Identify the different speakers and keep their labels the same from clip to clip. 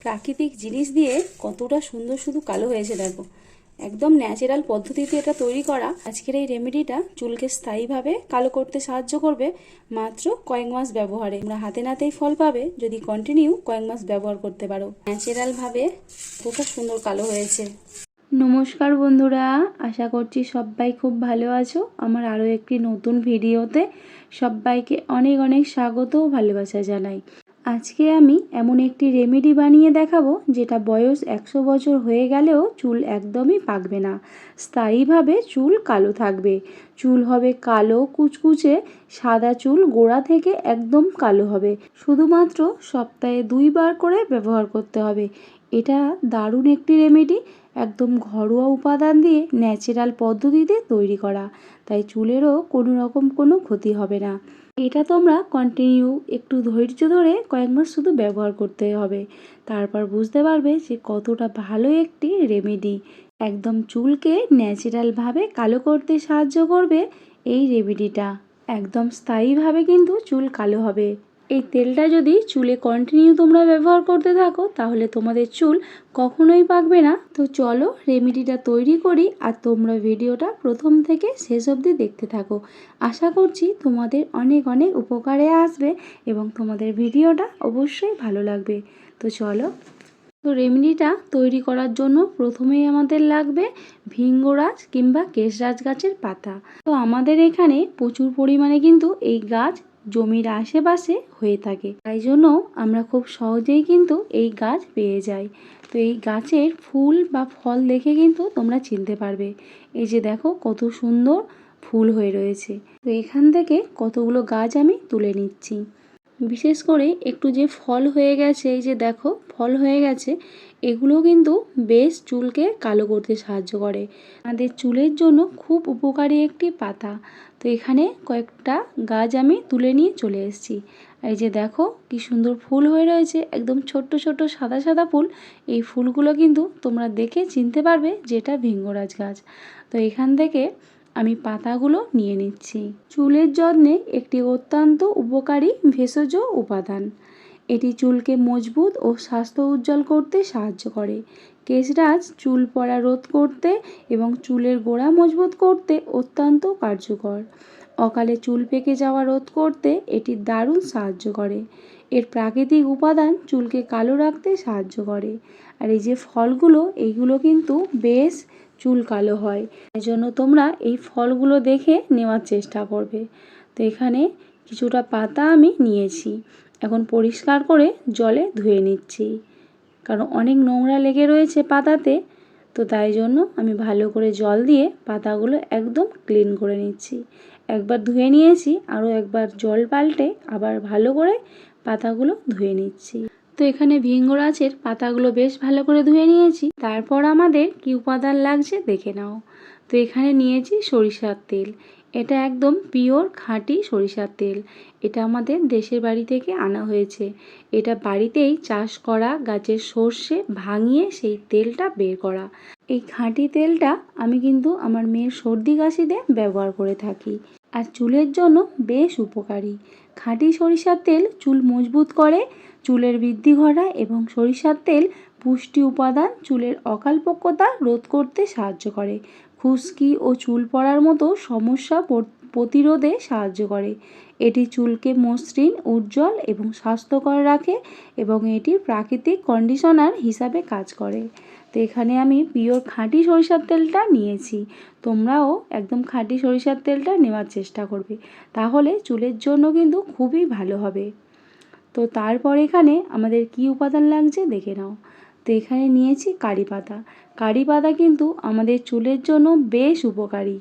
Speaker 1: প্রাকৃতিক জিনিস দিয়ে কতটা সুন্দর শুধু কালো হয়েছে দেখো। একদম ন্যাচারাল পদ্ধতিতে এটা তৈরি করা। আজকের এই রেমেডিটা চুলকে স্থায়ীভাবে কালো করতে সাহায্য করবে মাত্র কয়েক মাস ব্যবহারে। তোমরা হাতে নাতেই ফল পাবে, যদি কন্টিনিউ কয়েক মাস ব্যবহার করতে পারো। ন্যাচারাল ভাবে কতটা সুন্দর কালো হয়েছে। নমস্কার বন্ধুরা, আশা করছি সবাই খুব ভালো আছো। আমার আরও একটি নতুন ভিডিওতে সবাইকে অনেক অনেক স্বাগত ও ভালোবাসা জানাই। আজকে আমি এমন একটি রেমেডি বানিয়ে দেখাবো যেটা বয়স একশো বছর হয়ে গেলেও চুল একদমই পাকবে না। স্থায়ীভাবে চুল কালো থাকবে। চুল হবে কালো, কুচকুচে, সাদা চুল গোড়া থেকে একদম কালো হবে। শুধুমাত্র সপ্তাহে দুইবার করে ব্যবহার করতে হবে। এটা দারুণ একটি রেমেডি, একদম ঘরোয়া উপাদান দিয়ে ন্যাচারাল পদ্ধতিতে তৈরি করা। তাই চুলেরও কোনো রকম কোনো ক্ষতি হবে না। এটা তোমরা কন্টিনিউ একটু ধৈর্য ধরে কয়েক মাস শুধু ব্যবহার করতে হবে। তারপর বুঝতে পারবে যে কতটা ভালো একটি রেমেডি একদম চুলকে ন্যাচারালভাবে কালো করতে সাহায্য করবে এই রেমেডিটা একদম স্থায়ীভাবে কিন্তু চুল কালো হবে। এই তেলটা যদি চুলে কন্টিনিউ তোমরা ব্যবহার করতে থাকো, তাহলে তোমাদের চুল কখনোই পাকবে না। তো চলো রেমেডিটা তৈরি করি আর তোমরা ভিডিওটা প্রথম থেকে শেষ অবধি দেখতে থাকো। আশা করছি তোমাদের অনেক অনেক উপকারে আসবে এবং তোমাদের ভিডিওটা অবশ্যই ভালো লাগবে। তো চলো। তো রেমেডিটা তৈরি করার জন্য প্রথমেই আমাদের লাগবে ভিঙ্গরাজ কিংবা কেশরাজ গাছের পাতা। তো আমাদের এখানে প্রচুর পরিমাণে কিন্তু এই গাছ জমির আশেপাশে হয়ে থাকে। তাই জন্য আমরা খুব সহজেই কিন্তু এই গাছ পেয়ে যাই। তো এই গাছের ফুল বা ফল দেখে কিন্তু তোমরা চিনতে পারবে। এই যে দেখো কত সুন্দর ফুল হয়ে রয়েছে। তো এখান থেকে কতগুলো গাছ আমি তুলে নিচ্ছি। বিশেষ করে একটু যে ফল হয়ে গেছে, এই যে দেখো ফল হয়ে গেছে, এগুলো কিন্তু বেশ চুলকে কালো করতে সাহায্য করে। আমাদের চুলের জন্য খুব উপকারী একটি পাতা। তো এখানে কয়েকটা গাছ আমি তুলে নিয়ে চলে এসেছি। এই যে দেখো কি সুন্দর ফুল হয়ে রয়েছে, একদম ছোট্ট ছোট্ট সাদা সাদা ফুল। এই ফুলগুলো কিন্তু তোমরা দেখে চিনতে পারবে যেটা ভিঙ্গরাজ গাছ। তো এখান থেকে আমি পাতাগুলো নিয়ে নিচ্ছি। চুলের যত্নে একটি অত্যন্ত উপকারী ভেষজ উপাদান। এটি চুলকে মজবুত ও স্বাস্থ্য উজ্জ্বল করতে সাহায্য করে। কেশরাজ চুল পড়া রোধ করতে এবং চুলের গোড়া মজবুত করতে অত্যন্ত কার্যকর। অকালে চুল পেকে যাওয়া রোধ করতে এটি দারুণ সাহায্য করে। এর প্রাকৃতিক উপাদান চুলকে কালো রাখতে সাহায্য করে। আর এই যে ফলগুলো, এইগুলো কিন্তু বেশ চুল কালো হয়। জন্য তোমরা এই ফলগুলো দেখে নেওয়ার চেষ্টা করবে। তো এখানে কিছুটা পাতা আমি নিয়েছি। এখন পরিষ্কার করে জলে ধুয়ে নিচ্ছি। কারণ অনেক নোংরা লেগে রয়েছে পাতাতে, তো তাই জন্য আমি ভালো করে জল দিয়ে পাতাগুলো একদম ক্লিন করে নিচ্ছি। একবার ধুয়ে নিয়েছি, আরও একবার জল পাল্টে আবার ভালো করে পাতাগুলো ধুয়ে নিচ্ছি। তো এখানে ভিঙ্গরাজের পাতাগুলো বেশ ভালো করে ধুয়ে নিয়েছি। তারপর আমাদের কি উপাদান লাগছে দেখে নাও। তো এখানে নিয়েছি সরিষার তেল। এটা একদম পিওর খাঁটি সরিষার তেল। এটা আমাদের দেশের বাড়ি থেকে আনা হয়েছে। এটা বাড়িতেই চাষ করা গাছের সর্ষে ভাঙিয়ে সেই তেলটা বের করা। এই খাঁটি তেলটা আমি কিন্তু আমার মেয়ের সর্দি কাশিতে ব্যবহার করে থাকি। আর চুলের জন্য বেশ উপকারী। খাঁটি সরিষার তেল চুল মজবুত করে, চুলের বৃদ্ধি ঘটায় এবং সরিষার তেল পুষ্টি উপাদান চুলের অকালপক্কতা রোধ করতে সাহায্য করে। খুশকি ও চুল পড়ার মতো সমস্যা প্রতিরোধে সাহায্য করে। এটি চুলকে মসৃণ, উজ্জ্বল এবং স্বাস্থ্যকর রাখে এবং এটি প্রাকৃতিক কন্ডিশনার হিসাবে কাজ করে। তো এখানে আমি পিওর খাঁটি সরিষার তেলটা নিয়েছি। তোমরাও একদম খাঁটি সরিষার তেলটা নেওয়ার চেষ্টা করবে। তাহলে চুলের জন্য কিন্তু খুবই ভালো হবে। তো তারপর এখানে আমাদের কি উপাদান লাগছে দেখে নাও। এখানে নিয়েছি কারি পাতা। কারি পাতা কিন্তু আমাদের চুলের জন্য বেশ উপকারী।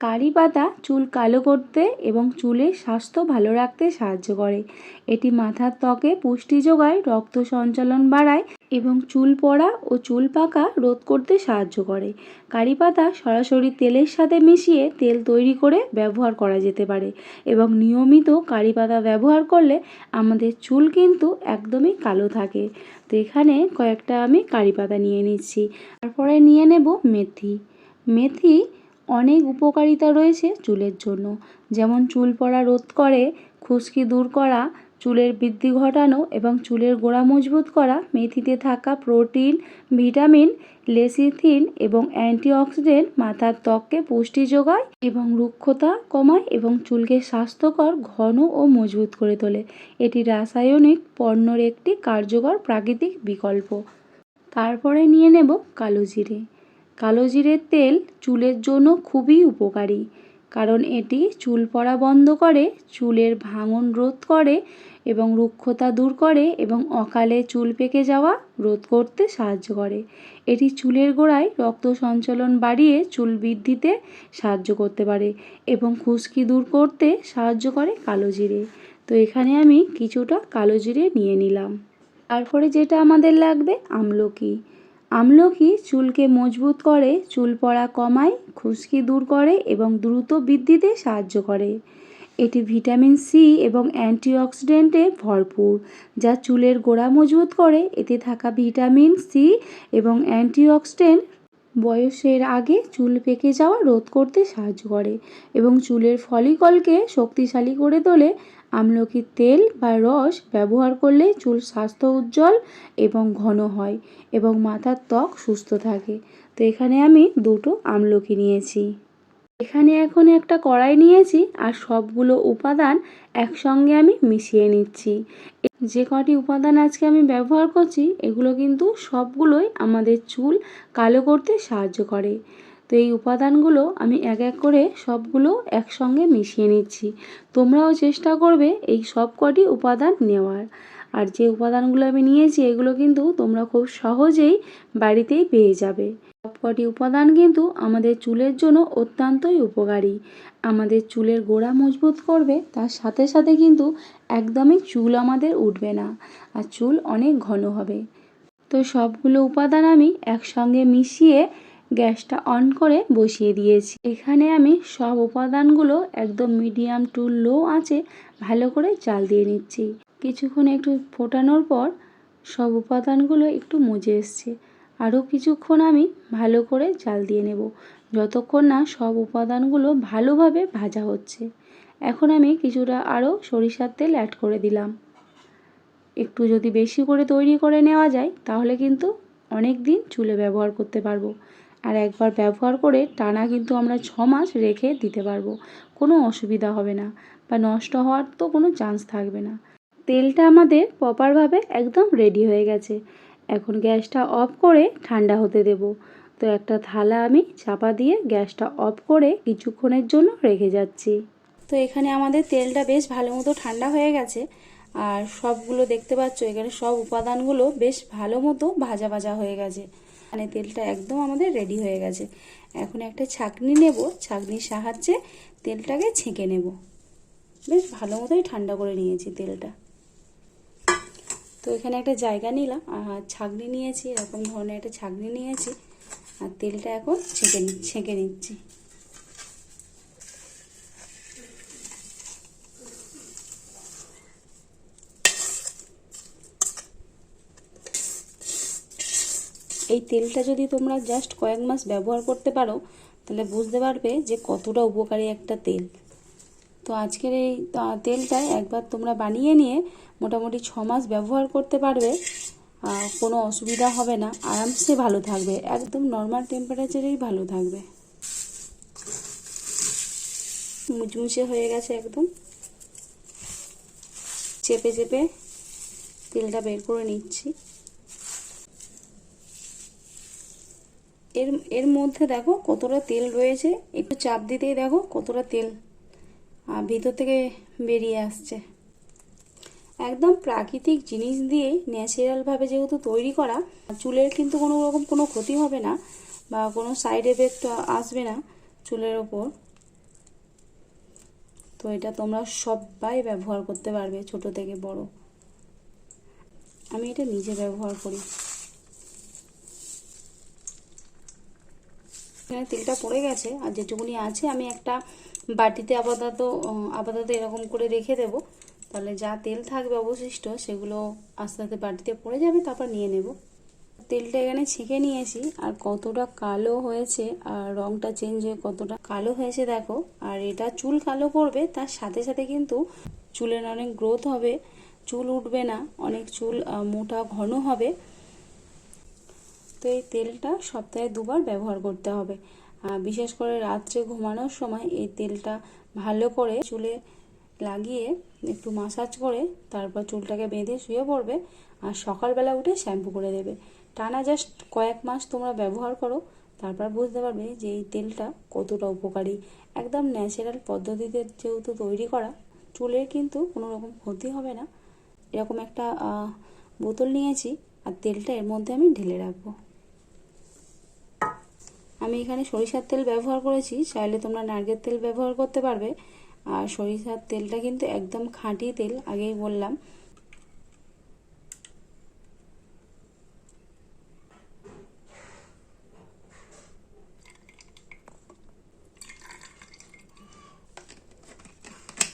Speaker 1: কারি পাতা চুল কালো করতে এবং চুলের স্বাস্থ্য ভালো রাখতে সাহায্য করে। এটি মাথার ত্বকে পুষ্টি যোগায়, রক্ত সঞ্চালন বাড়ায় এবং চুল পড়া ও চুল পাকা রোধ করতে সাহায্য করে। কারি পাতা সরাসরি তেলের সাথে মিশিয়ে তেল তৈরি করে ব্যবহার করা যেতে পারে এবং নিয়মিত কারি পাতা ব্যবহার করলে আমাদের চুল কিন্তু একদমই কালো থাকে। তো এখানে কয়েকটা আমি কারি পাতা নিয়ে নিচ্ছি। তারপরে নিয়ে নেব মেথি। মেথি অনেক উপকারিতা রয়েছে চুলের জন্য। যেমন চুল পড়া রোধ করে, খুশকি দূর করা, চুলের বৃদ্ধি ঘটানো এবং চুলের গোড়া মজবুত করা, মেথিতে থাকা প্রোটিন, ভিটামিন, লেসিথিন এবং অ্যান্টিঅক্সিডেন্ট মাথার ত্বককে পুষ্টি যোগায় এবং রুক্ষতা কমায় এবং চুলকে স্বাস্থ্যকর, ঘন ও মজবুত করে তোলে। এটি রাসায়নিক পণ্যর একটি কার্যকর প্রাকৃতিক বিকল্প। তারপরে নিয়ে নেব কালো জিরে। কালো জিরের তেল চুলের জন্য খুবই উপকারী, কারণ এটি চুল পড়া বন্ধ করে, চুলের ভাঙন রোধ করে এবং রুক্ষতা দূর করে এবং অকালে চুল পেকে যাওয়া রোধ করতে সাহায্য করে। এটি চুলের গোড়ায় রক্ত সঞ্চালন বাড়িয়ে চুল বৃদ্ধিতে সাহায্য করতে পারে এবং খুশকি দূর করতে সাহায্য করে কালো জিরে। তো এখানে আমি কিছুটা কালো জিরে নিয়ে নিলাম। তারপরে যেটা আমাদের লাগবে আমলকি। আমলকি চুলকে মজবুত করে, চুল পড়া কমায়, খুশকি দূর করে এবং দ্রুত বৃদ্ধিতে সাহায্য করে। এটি ভিটামিন সি এবং অ্যান্টিঅক্সিডেন্টে ভরপুর, যা চুলের গোড়া মজবুত করে। এতে থাকা ভিটামিন সি এবং অ্যান্টিঅক্সিডেন্ট বয়সের আগে চুল পেকে যাওয়া রোধ করতে সাহায্য করে এবং চুলের ফলিকলকে শক্তিশালী করে তোলে। আমলকির তেল বা রস ব্যবহার করলে চুল স্বাস্থ্য উজ্জ্বল এবং ঘন হয় এবং মাথার ত্বক সুস্থ থাকে। তো এখানে আমি দুটো আমলকি নিয়েছি। এখানে এখন একটা কড়াই নিয়েছি আর সবগুলো উপাদান একসঙ্গে আমি মিশিয়ে নিচ্ছি। যে কটি উপাদান আজকে আমি ব্যবহার করছি, এগুলো কিন্তু সবগুলোই আমাদের চুল কালো করতে সাহায্য করে। তো এই উপাদানগুলো আমি এক এক করে সবগুলো একসঙ্গে মিশিয়ে নিচ্ছি। তোমরাও চেষ্টা করবে এই সব কটি উপাদান নেওয়ার। আর যে উপাদানগুলো আমি নিয়েছি, এগুলো কিন্তু তোমরা খুব সহজেই বাড়িতেই পেয়ে যাবে। সবকটি উপাদান কিন্তু আমাদের চুলের জন্য অত্যন্তই উপকারী। আমাদের চুলের গোড়া মজবুত করবে, তার সাথে সাথে কিন্তু একদমই চুল আমাদের উঠবে না, আর চুল অনেক ঘন হবে। তো সবগুলো উপাদান আমি একসঙ্গে মিশিয়ে গ্যাসটা অন করে বসিয়ে দিয়েছি। এখানে আমি সব উপাদানগুলো একদম মিডিয়াম টু লো আঁচে ভালো করে জাল দিয়ে নিচ্ছি। কিছুক্ষণ একটু ফোটানোর পর সব উপাদানগুলো একটু মজে এসছে। আরও কিছুক্ষণ আমি ভালো করে জাল দিয়ে নেব। যতক্ষণ না সব উপাদানগুলো ভালোভাবে ভাজা হচ্ছে। এখন আমি কিছুটা আরও সরিষার তেল অ্যাড করে দিলাম। একটু যদি বেশি করে তৈরি করে নেওয়া যায়, তাহলে কিন্তু অনেক দিন চুলে ব্যবহার করতে পারব। আর একবার ব্যবহার করে টানা কিন্তু আমরা ছ মাস রেখে দিতে পারব। কোনো অসুবিধা হবে না বা নষ্ট হওয়ার তো কোনো চান্স থাকবে না। তেলটা আমাদের প্রপারভাবে একদম রেডি হয়ে গেছে। এখন গ্যাসটা অফ করে ঠান্ডা হতে দেব। তো একটা থালা আমি চাপা দিয়ে গ্যাসটা অফ করে কিছুক্ষণের জন্য রেখে যাচ্ছি। তো এখানে আমাদের তেলটা বেশ ভালো মতো ঠান্ডা হয়ে গেছে। আর সবগুলো দেখতে পাচ্ছ, এখানে সব উপাদানগুলো বেশ ভালো মতো ভাজা ভাজা হয়ে গেছে। মানে তেলটা একদম আমাদের রেডি হয়ে গেছে। এখন একটা ছাঁকনি নেব, ছাঁকনির সাহায্যে তেলটাকে ছেঁকে নেব। বেশ ভালো মতোই ঠান্ডা করে নিয়েছি তেলটা। তো এখানে একটা জায়গা নিলাম, আর ছাঁকনি নিয়েছি, এরকম ধরনের একটা ছাঁকনি নিয়েছি, আর তেলটা এখন ছেঁকে নি, ছেঁকে নিচ্ছি। এই তেলটা যদি তোমরা জাস্ট কয়েক মাস ব্যবহার করতে পারো, তাহলে বুঝতে পারবে যে কতটা উপকারী একটা তেল। তো আজকের এই তেলটা একবার তোমরা বানিয়ে নিয়ে মোটামুটি ছ মাস ব্যবহার করতে পারবে কোনো অসুবিধা হবে না। আরামসে ভালো থাকবে, একদম নর্মাল টেম্পারেচারেই ভালো থাকবে। মুচমুচে হয়ে গেছে একদম। চেপে চেপে তেলটা বের করে নিচ্ছি। এর এর মধ্যে দেখো কতটা তেল রয়েছে। একটু চাপ দিতেই দেখো কতটা তেল আর ভিতর থেকে বেরিয়ে আসছে। একদম প্রাকৃতিক জিনিস দিয়ে ন্যাচারালভাবে যেহেতু তৈরি করা, চুলের কিন্তু কোনো রকম কোনো ক্ষতি হবে না বা কোনো সাইড এফেক্ট আসবে না চুলের ওপর। তো এটা তোমরা সবাই ব্যবহার করতে পারবে, ছোট থেকে বড়। আমি এটা নিজে ব্যবহার করি। এখানে তেলটা পড়ে গেছে আর যেটুকুনি আছে আমি একটা বাটিতে আপাতত আপাতত এরকম করে রেখে দেব। তাহলে যা তেল থাকবে অবশিষ্ট সেগুলো আস্তে আস্তে বাটিতে পড়ে যাবে, তারপর নিয়ে নেব। তেলটা এখানে ছেঁকে নিয়েছি আর কতটা কালো হয়েছে আর রংটা চেঞ্জ হয়ে কতটা কালো হয়েছে দেখো। আর এটা চুল কালো করবে, তার সাথে সাথে কিন্তু চুলের অনেক গ্রোথ হবে। চুল উঠবে না, অনেক চুল মোটা ঘন হবে। তো এই তেলটা সপ্তাহে দুবার ব্যবহার করতে হবে। বিশেষ করে রাত্রে ঘুমানোর সময় এই তেলটা ভালো করে চুলে লাগিয়ে একটু মাসাজ করে তারপর চুলটাকে বেঁধে শুয়ে পড়বে আর সকালবেলা উঠে শ্যাম্পু করে দেবে। টানা জাস্ট কয়েক মাস তোমরা ব্যবহার করো, তারপর বুঝতে পারবে যে এই তেলটা কতটা উপকারী। একদম ন্যাচারাল পদ্ধতিতে যেহেতু তৈরি করা, চুলের কিন্তু কোনো রকম ক্ষতি হবে না। এরকম একটা বোতল নিয়েছি আর তেলটা এর মধ্যে আমি ঢেলে রাখব। আমি এখানে সরিষার তেল ব্যবহার করেছি, চাইলে তোমরা নারকেল তেল ব্যবহার করতে পারবে। আর সরিষার তেলটা কিন্তু একদম খাঁটি তেল, আগেই বললাম।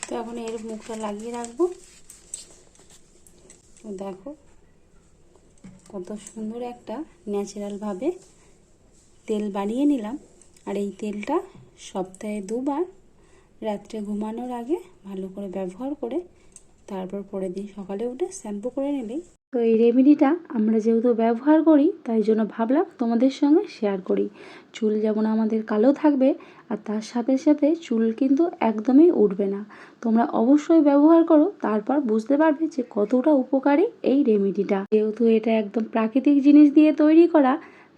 Speaker 1: তো এখন এর মুখটা লাগিয়ে রাখব। দেখো, কত সুন্দর একটা ন্যাচারালভাবে তেল বানিয়ে নিলাম। আর এই তেলটা সপ্তাহে দুবার রাত্রে ঘুমানোর আগে ভালো করে ব্যবহার করে তারপর পরের দিন সকালে উঠে শ্যাম্পু করে নেবেই তো এই রেমেডিটা আমরা যেহেতু ব্যবহার করি, তাই জন্য ভাবলাম তোমাদের সঙ্গে শেয়ার করি। চুল যেমন আমাদের কালো থাকবে, আর তার সাথে সাথে চুল কিন্তু একদমই উঠবে না। তোমরা অবশ্যই ব্যবহার করো, তারপর বুঝতে পারবে যে কতটা উপকারী এই রেমেডিটা। যেহেতু এটা একদম প্রাকৃতিক জিনিস দিয়ে তৈরি করা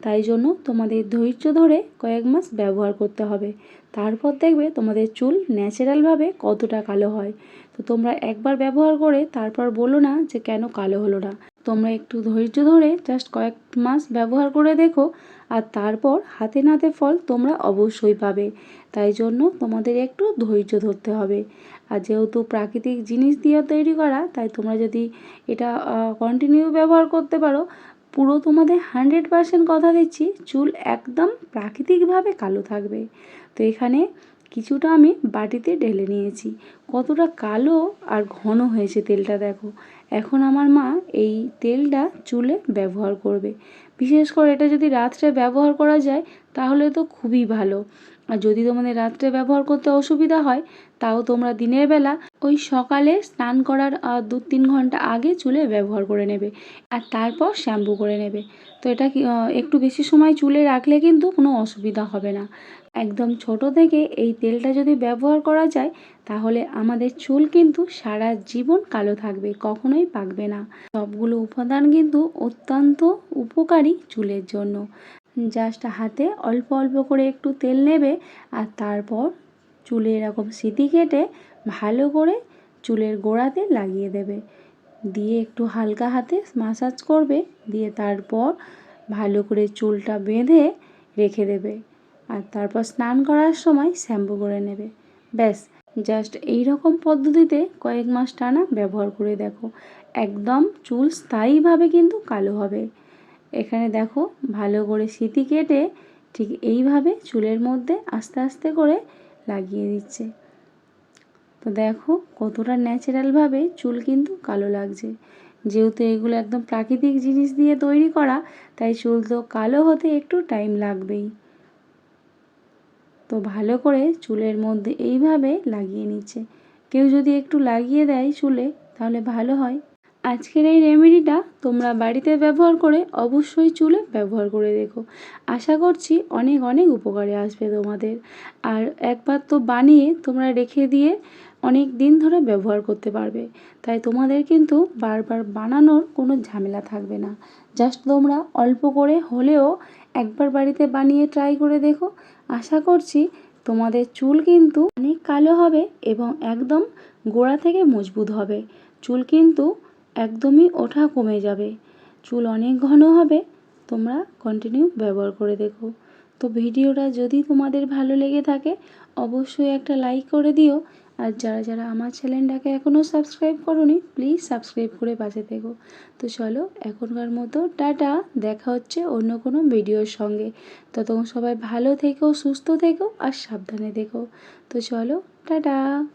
Speaker 1: তাই জন্য তোমাদের ধৈর্য ধরে কয়েক মাস ব্যবহার করতে হবে। তারপর দেখবে তোমাদের চুল ন্যাচারালভাবে কতটা কালো হয়। তো তোমরা একবার ব্যবহার করে তারপর বলো না যে কেন কালো হলো না। তোমরা একটু ধৈর্য ধরে জাস্ট কয়েক মাস ব্যবহার করে দেখো আর তারপর হাতে নাতে ফল তোমরা অবশ্যই পাবে। তাই জন্য তোমাদের একটু ধৈর্য ধরতে হবে। আর যেহেতু প্রাকৃতিক জিনিস দিয়ে তৈরি করা, তাই তোমরা যদি এটা কন্টিনিউ ব্যবহার করতে পারো পুরো তোমাদের হান্ড্রেড পার্সেন্ট কথা দিচ্ছি, চুল একদম প্রাকৃতিকভাবে কালো থাকবে। তো এখানে কিছুটা আমি বাটিতে ঢেলে নিয়েছি। কতটা কালো আর ঘন হয়েছে তেলটা দেখো। এখন আমার মা এই তেলটা চুলে ব্যবহার করবে। বিশেষ করে এটা যদি রাত্রে ব্যবহার করা যায়, তাহলে তো খুবই ভালো। আর যদি তোমাদের রাত্রে ব্যবহার করতে অসুবিধা হয়, তাও তোমরা দিনের বেলা ওই সকালে স্নান করার দু তিন ঘণ্টা আগে চুলে ব্যবহার করে নেবে আর তারপর শ্যাম্পু করে নেবে। তো এটা একটু বেশি সময় চুলে রাখলে কিন্তু কোনো অসুবিধা হবে না। একদম ছোট থেকে এই তেলটা যদি ব্যবহার করা যায়, তাহলে আমাদের চুল কিন্তু সারা জীবন কালো থাকবে, কখনোই পাকবে না। সবগুলো উপাদান কিন্তু অত্যন্ত উপকারী চুলের জন্য। জাস্ট হাতে অল্প অল্প করে একটু তেল নেবে আর তারপর চুলে এরকম সিটি কেটে ভালো করে চুলের গোড়াতে লাগিয়ে দেবে। দিয়ে একটু হালকা হাতে মাসাজ করবে, দিয়ে তারপর ভালো করে চুলটা বেঁধে রেখে দেবে আর তারপর স্নান করার সময় শ্যাম্পু করে নেবে। ব্যাস, জাস্ট এই রকম পদ্ধতিতে কয়েক মাস টানা ব্যবহার করে দেখো। একদম চুল স্থায়ীভাবে কিন্তু কালো হবে। এখানে দেখো ভালো করে সিটি কেটে ঠিক এইভাবে চুলের মধ্যে আস্তে আস্তে করে লাগিয়ে দিচ্ছে। তো দেখো কতটা ন্যাচারালভাবে চুল কিন্তু কালো লাগছে। যেহেতু এগুলো একদম প্রাকৃতিক জিনিস দিয়ে তৈরি করা, তাই চুল তো কালো হতে একটু টাইম লাগবেই। তো ভালো করে চুলের মধ্যে এইভাবে লাগিয়ে নিচ্ছে। কেউ যদি একটু লাগিয়ে দেয় চুলে, তাহলে ভালো হয়। আজকের এই রেমেডিটা তোমরা বাড়িতে ব্যবহার করে অবশ্যই চুলে ব্যবহার করে দেখো। আশা করছি অনেক অনেক উপকারে আসবে তোমাদের। আর একবার তো বানিয়ে তোমরা রেখে দিয়ে অনেক দিন ধরে ব্যবহার করতে পারবে। তাই তোমাদের কিন্তু বারবার বানানোর কোনো ঝামেলা থাকবে না। জাস্ট তোমরা অল্প করে হলেও একবার বাড়িতে বানিয়ে ট্রাই করে দেখো। আশা করছি তোমাদের চুল কিন্তু অনেক কালো হবে এবং একদম গোড়া থেকে মজবুত হবে। চুল কিন্তু একদমই ওঠা কমে যাবে। চুল অনেক ঘন হবে, তোমরা কন্টিনিউ ব্যবহার করে দেখো। তো ভিডিওটা যদি তোমাদের ভালো লেগে থাকে, অবশ্যই একটা লাইক করে দিও। আর যারা যারা আমার চ্যানেলটাকে এখনও সাবস্ক্রাইব করোনি প্লিজ সাবস্ক্রাইব করে পাশে থেকো। তো চলো, এখনকার মতো টাটা, দেখা হচ্ছে অন্য কোনো ভিডিওর সঙ্গে। তো ততক্ষণ সবাই ভালো থেকো, সুস্থ থেকো, আর সাবধানে থেকো। তো চলো, টাটা!